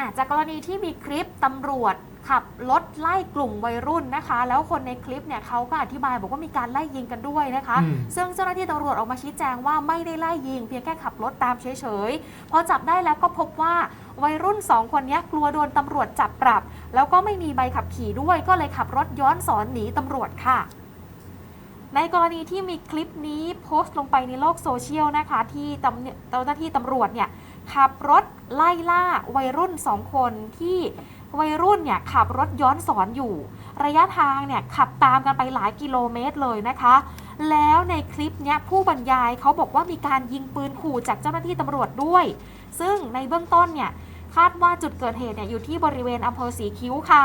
อะจากกรณีที่มีคลิปตำรวจขับรถไล่กลุ่มวัยรุ่นนะคะ แล้วคนในคลิปเนี่ยเขาก็อธิบายบอกว่ามีการไล่ยิงกันด้วยนะคะอืมซึ่งเจ้าหน้าที่ตำรวจออกมาชี้แจงว่าไม่ได้ไล่ยิง เพียงแค่ขับรถตามเฉยๆ พอจับได้แล้วก็พบว่าวัยรุ่นสองคนเนี้ยกลัวโดนตำรวจจับปรับ แล้วก็ไม่มีใบขับขี่ด้วย ก็เลยขับรถย้อนสอนหนีตำรวจค่ะในกรณีที่มีคลิปนี้โพสต์ลงไปในโลกโซเชียลนะคะ ที่ตำเจ้าหน้าที่ตำรวจเนี่ย ขับรถไล่ล่าวัยรุ่นสองคนที่วัยรุ่นเนี่ยขับรถย้อนสอนอยู่ ระยะทางเนี่ยขับตามกันไปหลายกิโลเมตรเลยนะคะ แล้วในคลิปเนี้ยผู้บรรยายเขาบอกว่ามีการยิงปืนขู่จากเจ้าหน้าที่ตำรวจด้วย ซึ่งในเบื้องต้นเนี่ยคาดว่าจุดเกิดเหตุเนี่ยอยู่ที่บริเวณอำเภอสีคิ้วค่ะ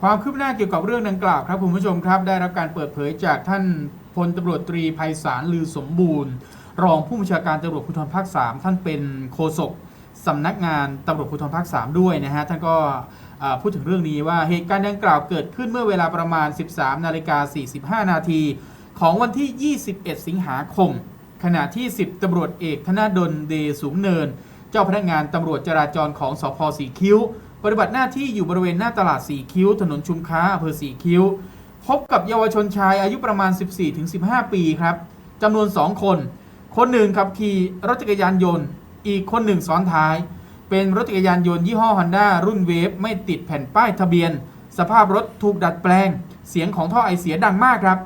ความคืบหน้าเกี่ยวกับเรื่องดังกล่าวครับคุณผู้ชมครับได้รับการเปิดเผยจากท่านพลตำรวจตรีไพศาลลือสมบูรณ์ รองผู้บัญชาการตำรวจภูธรภาค 3 ท่านเป็นโฆษกสำนักงานตำรวจภูธรภาค 3 ด้วยนะฮะท่านก็พูดถึงเรื่องนี้ว่าเหตุการณ์ดังกล่าวเกิดขึ้นเมื่อเวลาประมาณ 13 นาฬิกา 45 นาที ของวันที่ 21 สิงหาคม ขณะที่ 10ตำรวจเอกธนาดลเดสูงเนิน เจ้าพนักงานตำรวจจราจรของสพสีคิ้ว ปฏิบัติหน้าที่อยู่บริเวณหน้าตลาดสีคิ้ว ถนนชุมค้าอำเภอสีคิ้ว พบกับเยาวชนชายอายุประมาณ 14-15 ปีครับจำนวน 2 คน คนหนึ่งขับขี่รถจักรยานยนต์ อีกคนหนึ่งซ้อนท้าย เป็นรถจักรยานยนต์ยี่ห้อฮอนด้ารุ่นเวฟไม่ติดแผ่นป้ายทะเบียน สภาพรถถูกดัดแปลง เสียงของท่อไอเสียดังมากครับ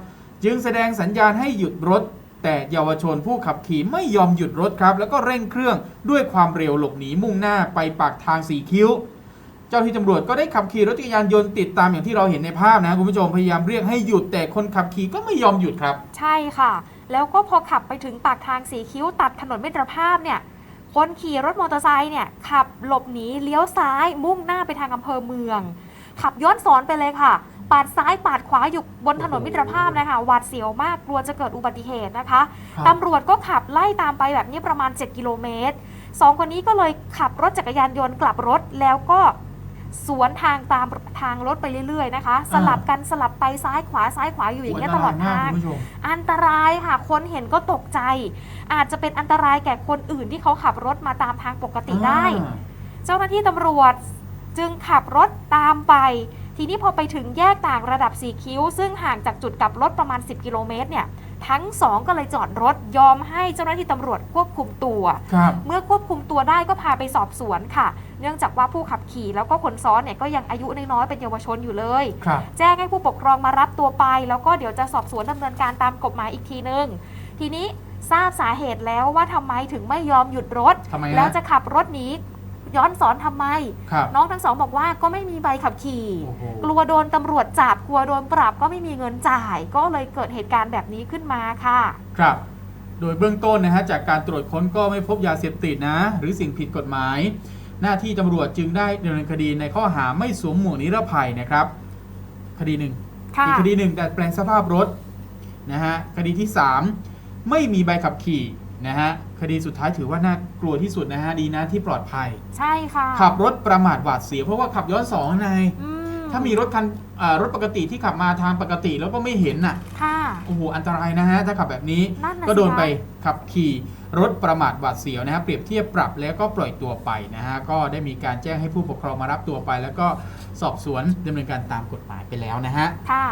จึงแสดงสัญญาณให้หยุดรถ แต่เยาวชนผู้ขับขี่ไม่ยอมหยุดรถครับ แล้วก็เร่งเครื่องด้วยความเร็วหลบหนีมุ่งหน้าไปปากทางสีคิ้ว เจ้าที่ตำรวจก็ได้ขับขี่รถจักรยานยนต์ติดตามอย่างที่เราเห็นในภาพนะคุณผู้ชมพยายามเรียกให้หยุดแต่คนขับขี่ก็ไม่ยอมหยุดครับ ใช่ค่ะ แล้วก็พอขับไปถึงปากทางสีคิ้วตัดถนนมิตรภาพเนี่ยคนขี่รถมอเตอร์ไซค์เนี่ยขับหลบหนีเลี้ยวซ้ายมุ่งหน้าไปทางอำเภอเมือง ขับย้อนสอนไปเลยค่ะ ปาดซ้ายปาดขวาอยู่บนถนนมิตรภาพนะคะหวาดเสียวมากกลัวจะเกิดอุบัติเหตุนะคะครับตำรวจก็ขับไล่ตามไปแบบนี้ประมาณ 7 กิโลเมตรสองคนนี้ก็เลยขับรถจักรยานยนต์กลับรถแล้วก็ สวนทางตามทางรถไปเรื่อยๆนะคะ สลับกันสลับไปซ้ายขวาซ้ายขวาอยู่อย่างเงี้ยตลอดโยนรยมกทางคุณผู้ชมอันตรายค่ะ คนเห็นก็ตกใจ อาจจะเป็นอันตรายแก่คนอื่นที่เขาขับรถมาตามทางปกติได้อ่าเจ้าหน้าที่ตำรวจจึงขับรถตามไป ทีนี้พอไปถึงแยกต่างระดับสีคิ้ว ซึ่งห่างจากจุดกลับรถประมาณ 10 กิโลเมตรเนี่ย ทั้งสองก็เลยจอดรถยอมให้เจ้าหน้าที่ตำรวจควบคุมตัว ครับ เมื่อควบคุมตัวได้ก็พาไปสอบสวนค่ะ เนื่องจากว่าผู้ขับขี่แล้วก็คนซ้อนเนี่ยก็ยังอายุน้อยๆเป็นเยาวชนอยู่เลย ครับ แจ้งให้ผู้ปกครองมารับตัวไป แล้วก็เดี๋ยวจะสอบสวนดำเนินการตามกฎหมายอีกทีนึง ทีนี้ทราบสาเหตุแล้วว่าทำไมถึงไม่ยอมหยุดรถ ทำไมแล้วฮะจะขับรถหนี ย้อนสอนทำไมครับน้องทั้งสองบอกว่าก็ไม่มีใบขับขี่โอ้โหกลัวโดนตำรวจจับกลัวโดนปรับก็ไม่มีเงินจ่าย ก็เลยเกิดเหตุการณ์แบบนี้ขึ้นมาค่ะ ครับ โดยเบื้องต้นนะฮะจากการตรวจค้นก็ไม่พบยาเสพติดนะ หรือสิ่งผิดกฎหมาย หน้าที่ตำรวจจึงได้ดำเนินคดีในข้อหาไม่สวมหมวกนิรภัยนะครับ คดีหนึ่งค่ะอีกคดีหนึ่งดัดแปลงสภาพรถนะฮะคดีที่ 3 ไม่มีใบขับขี่ นะฮะคดีสุดท้ายถือว่าน่ากลัวที่สุดนะฮะดีนะที่ปลอดภัย ใช่ค่ะขับรถประมาทหวาดเสียวเพราะว่าขับย้อนสองนายอืมถ้ามีรถคันอ่ารถปกติที่ขับมาทางปกติแล้วก็ไม่เห็นน่ะค่ะ โอ้โหอันตรายนะฮะถ้าขับแบบนี้นั่นน่ะก็โดนสิคะ ไปขับขี่รถประมาทหวาดเสียวนะฮะเปรียบเทียบปรับแล้วก็ปล่อยตัวไปนะฮะก็ได้มีการแจ้งให้ผู้ปกครองมารับตัวไป แล้วก็สอบสวนดำเนินการตามกฎหมายไปแล้วนะฮะ ค่ะ